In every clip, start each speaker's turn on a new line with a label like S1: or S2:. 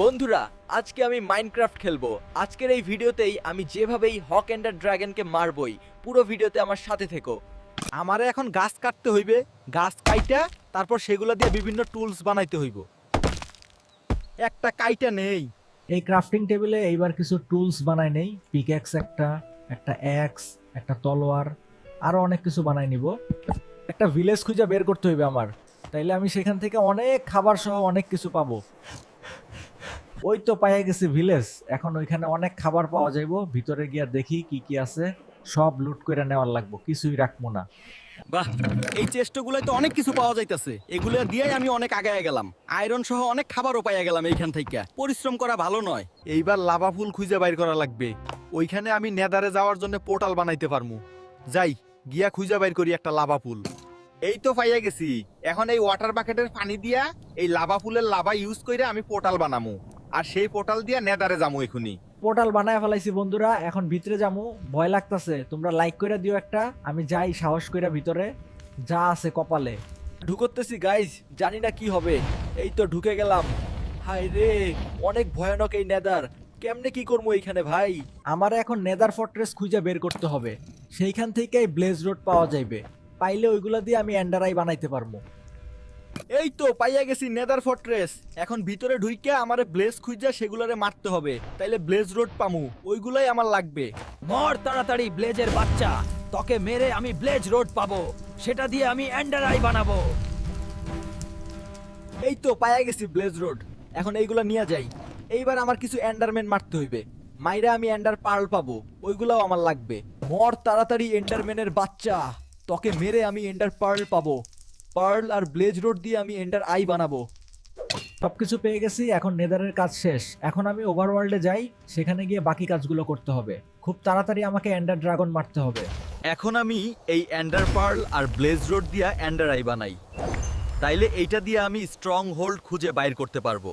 S1: বন্ধুরা আজকে আমি মাইনক্রাফট খেলব। আজকের এই ভিডিওতেই আমি যেভাবেই হক এন্ড ড্রাগনকে মারবই পুরো ভিডিওতে আমার সাথে থেকো।
S2: আমারে এখন গাছ কাটতে হইবে গাছ কাইটা তারপর সেগুলো দিয়ে বিভিন্ন টুলস বানাইতে হইব। একটা কাইটা নেই।
S3: এই ক্রাফটিং টেবিলে এইবার কিছু টুলস বানাই নেই পিকএক্স একটা একটা অ্যাক্স একটা তলোয়ার আরও অনেক কিছু বানাই নিব। একটা ভিলেজ খুঁজে বের করতে হইবে আমার। তাইলে আমি সেখান থেকে অনেক খাবার সহ অনেক কিছু পাবো। ওই তো পাইয়া গেছি ভিলেজ। এখন ওইখানে অনেক খাবার পাওয়া যাইবো। ভিতরে গিয়া দেখি কি কি আছে। সব লুট করে নেওয়ার লাগবো। কিছুই রাখব না।
S2: বাহ, এই চেষ্টগুলোয় তো অনেক কিছু পাওয়া যাইতেছে। এগুলো দিয়েই আমি অনেক আগায় গেলাম। আয়রন সহ অনেক খাবারও পাইয়া গেলাম এইখান থেকে। পরিশ্রম করা ভালো নয়। এইবার লাভা ফুল খুঁজে বাইর করা লাগবে। ওইখানে আমি নেদারে যাওয়ার জন্য পোর্টাল বানাইতে পারমু। যাই, গিয়া খুঁজে বাইর করি একটা লাভা ফুল। এই তো পাইয়া গেছি। এখন এই ওয়াটার বাকেটের পানি দিয়া এই লাভা ফুলের লাভা ইউজ করে আমি পোর্টাল বানামু। আর সেই পোর্টাল দিয়ে নেদারে যামু এখুনি।
S3: পোর্টাল বানায় ফেলাইছি বন্ধুরা এখন ভিতরে যামু ভয় লাগতাছে তোমরা লাইক করে দিও একটা আমি যাই সাহস কইরা ভিতরে যা আছে কপালে।
S1: ঢুকতেছি গাইজ জানি না কি হবে এই তো ঢুকে গেলাম। হাই রে অনেক ভয়ানক এই নেদার কেমনে কি করব এইখানে ভাই?
S3: আমার এখন নেদার ফর্ট্রেস খুঁজে বের করতে হবে সেইখান থেকেই ব্লেজ রোড পাওয়া যাইবে পাইলে ওইগুলা দিয়ে আমি এন্ডারাই বানাইতে পারব।
S2: এই তো পাইয়া গেছি নেদার ফর্ট্রেস এখন ভিতরে ঢুইকে আমারে ব্লেজ খুঁজা সেগুলারে মারতে হবে। তাইলে ব্লেজ রোড পামু। ওইগুলাই আমার লাগবে।
S4: মর তাড়াতাড়ি ব্লেজের বাচ্চা। তোকে মেরে আমি ব্লেজ রোড পাবো। সেটা দিয়ে আমি অ্যান্ডার আই বানাবো।
S1: এই তো পায়া গেছি ব্লেজ রোড এখন এইগুলা নিয়ে যাই। এইবার আমার কিছু এন্ডারম্যান মারতে হইবে। মাইরা আমি এন্ডার পার্ল পাবো। ওইগুলাও আমার লাগবে। মর তাড়াতাড়ি এন্ডারম্যানের বাচ্চা। তোকে মেরে আমি এন্ডার পার্ল পাবো। পার্ল আর ব্লেজ রোড দিয়ে আমি এন্ডার আই বানাবো।
S3: সবকিছু পেয়ে গেছি এখন নেদারের কাজ শেষ। এখন আমি ওভারওয়ার্ল্ডে যাই সেখানে গিয়ে বাকি কাজগুলো করতে হবে। খুব তাড়াতাড়ি আমাকে এন্ডার ড্রাগন মারতে হবে।
S2: এখন আমি এই অ্যান্ডার পার্ল আর ব্লেজ রোড দিয়া অ্যান্ডার আই বানাই। তাইলে এইটা দিয়ে আমি স্ট্রং হোল্ড খুঁজে বাইর করতে পারব।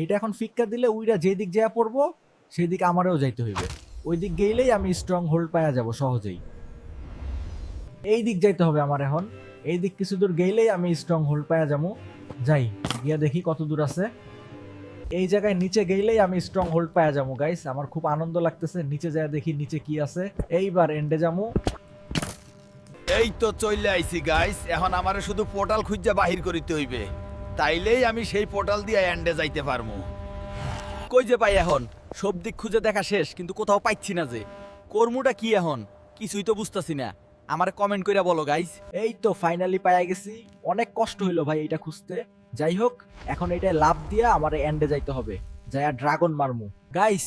S3: এইটা এখন ফিক্কা দিলে উইরা যেই দিক যা পড়ব সেই দিক আমারও যাইতে হইবে। ওই দিক গেলেই আমি স্ট্রং হোল্ড পাওয়া যাব সহজেই। এই দিক যাইতে হবে আমার এখন। এই দিক কিছু দূর গেলেই আমি স্ট্রং হোল্ড পাওয়া যাব যাই, গিয়া দেখি কত দূর আছে। এই জায়গায় নিচে গেলেই আমি স্ট্রং হোল্ড পায়া যাব গাইস আমার খুব আনন্দ লাগতেছে, নিচে যায় দেখি নিচে কি আছে। এইবার এন্ডে যাব
S2: এই তো চলে আইছি গাইস এখন আমারে শুধু পোর্টাল খুঁজে বাহির করিতে হইবে। তাইলেই আমি সেই পোর্টাল দিয়ে এন্ডে যাইতে পারমু। কই যে পাই এখন? সব দিক খুঁজে দেখা শেষ, কিন্তু কোথাও পাইছি না যে। কর্মটা কি এখন? কিছুই তো বুঝতাছি না। আমারে কমেন্ট কইরা বলো গাইস
S3: এই তো ফাইনালি পাইয়া গেছি। অনেক কষ্ট হইল ভাই এটা খুঁজতে। যাই হোক এখন এটা লাভ দিয়া আমার এন্ডে যাইতে হবে। যাই আর ড্রাগন মারমু। গাইস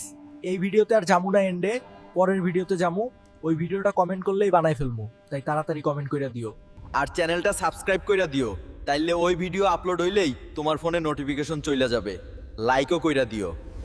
S3: এই ভিডিওতে আর যামু না এন্ডে পরের ভিডিওতে যামু। ওই ভিডিওটা কমেন্ট করলেই বানাই ফেলমু। তাই তাড়াতাড়ি কমেন্ট করে দিও।
S2: আর চ্যানেলটা সাবস্ক্রাইব কইরা দিও। তাইলে ওই ভিডিও আপলোড হইলেই তোমার ফোনে নোটিফিকেশন চলে যাবে। লাইকও কইরা দিও।